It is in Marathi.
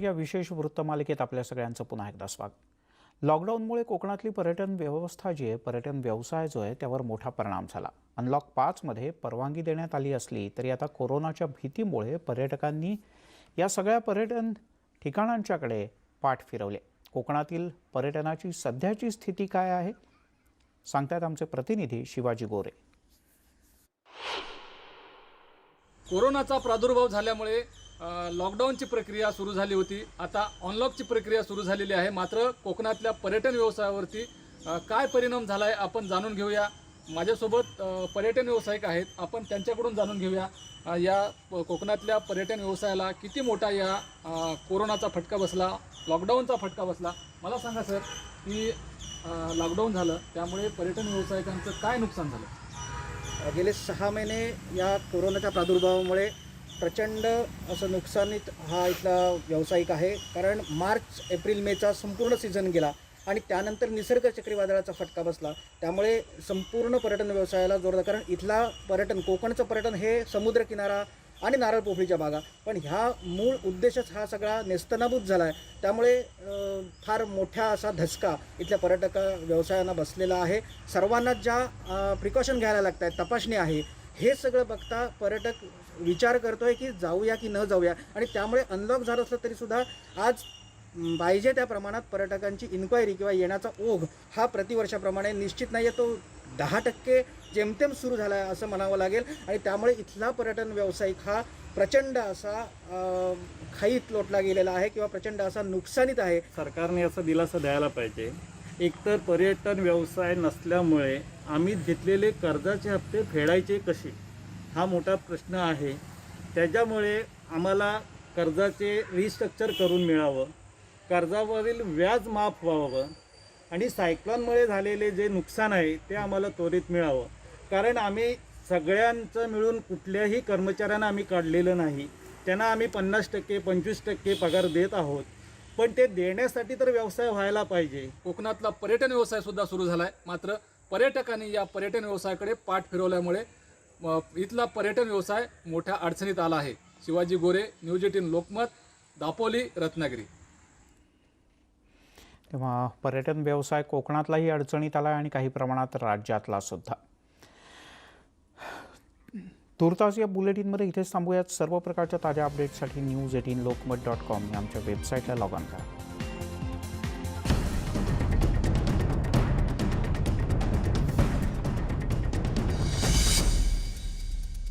या विशेष वृत्तमालिकेत आपल्या सगळ्यांचं पुन्हा एकदा स्वागत. लॉकडाऊनमुळे कोकणातली पर्यटन व्यवस्था जी आहे पर्यटन व्यवसाय जो आहे त्यावर मोठा परिणाम झाला. अनलॉक पाचमध्ये परवानगी देण्यात आली असली तरी आता कोरोनाच्या भीतीमुळे पर्यटकांनी या सगळ्या पर्यटन ठिकाणांच्याकडे पाठ फिरवले. कोकणातील पर्यटनाची सध्याची स्थिती काय आहे? सांगतायत आमचे प्रतिनिधी शिवाजी गोरे. कोरोनाचा प्रादुर्भाव झाल्यामुळे लॉकडाऊनची प्रक्रिया सुरू झाली होती. आता अनलॉकची प्रक्रिया सुरू झालेली आहे. मात्र कोकणातल्या पर्यटन व्यवसायावरती काय परिणाम झाला आहे आपण जाणून घेऊया. माझ्यासोबत पर्यटन व्यावसायिक आहेत. आपण त्यांच्याकडून जाणून घेऊया. या प- कोकणातल्या पर्यटन व्यवसायाला किती मोठा या कोरोनाचा फटका बसला लॉकडाऊनचा फटका बसला. मला सांगा सर की लॉकडाऊन झालं त्यामुळे पर्यटन व्यावसायिकांचं काय नुकसान झालं? गेले सहा महिने या कोरोनाच्या प्रादुर्भावामुळे प्रचंड असं नुकसानीत हा इथला व्यावसायिक आहे. कारण मार्च एप्रिल मेचा संपूर्ण सीझन गेला आणि त्यानंतर निसर्ग चक्रीवादळाचा फटका बसला. त्यामुळे संपूर्ण पर्यटन व्यवसायाला जोरदार कारण इथला पर्यटन कोकणचं पर्यटन हे समुद्रकिनारा आणि नारळ पोफळीच्या बागा. पण ह्या मूळ उद्देशच हा सगळा नेस्तनाभूत झाला आहे त्यामुळे फार मोठा असा धसका इथल्या पर्यटक व्यवसायांना बसलेला आहे. सर्वांनाच ज्या प्रिकॉशन घ्यायला लागत आहेत तपासणी आहे. हे सगळं बघता पर्यटक विचार करतोय की जाऊया की न जाऊया. आणि त्यामुळे अनलॉक झालं असलं तरीसुद्धा आज पाहिजे त्या प्रमाणात पर्यटकांची इन्क्वायरी किंवा येण्याचा ओघ हा प्रतिवर्षाप्रमाणे निश्चित नाही आहे तो दहा टक्के जेमतेम सुरू झाला आहे असं म्हणावं लागेल. आणि त्यामुळे इथला पर्यटन व्यावसायिक हा प्रचंड असा खाईत लोटला गेलेला आहे किंवा प्रचंड असा नुकसानीत आहे. सरकारने असं दिलासा द्यायला पाहिजे. एकतर पर्यटन व्यवसाय नसल्यामुळे आम्ही घेतलेले कर्जाचे हप्ते फेडायचे कसे? हा मोठा प्रश्न आहे. त्याच्यामुळे आम्हाला कर्जाचे रिस्ट्रक्चर करून मिळावं. कर्जावरील व्याज माफ व्हावं. आणि सायक्लॉनमुळे झालेले जे नुकसान आहे ते आम्हाला त्वरित मिळावं. कारण आम्ही सगळ्यांचं मिळून कुठल्याही कर्मचाऱ्यांना आम्ही काढलेलं नाही. त्यांना आम्ही पन्नास टक्के पंचवीस टक्के पगार देत आहोत. पण ते देण्यासाठी तर व्यवसाय व्हायला पाहिजे. कोकणातला पर्यटन व्यवसाय सुद्धा सुरू झाला आहे मात्र पर्यटकांनी या पर्यटन व्यवसायाकडे पाठ फिरवल्यामुळे इथला पर्यटन व्यवसाय मोठ्या अडचणीत आला आहे. Shivaji Gore news eighteen Lokmat Dapoli Ratnagiri. तेव्हा पर्यटन व्यवसाय कोकणातलाही अडचणीत आला आणि काही प्रमाणात राज्यातला सुद्धा. तुर्तास या बुलेटिनमध्ये इथेच थांबूयात. सर्व प्रकारच्या ताज्या अपडेट्ससाठी news eighteen Lokmat dot com या आमच्या वेबसाईटला लॉग ऑन करा.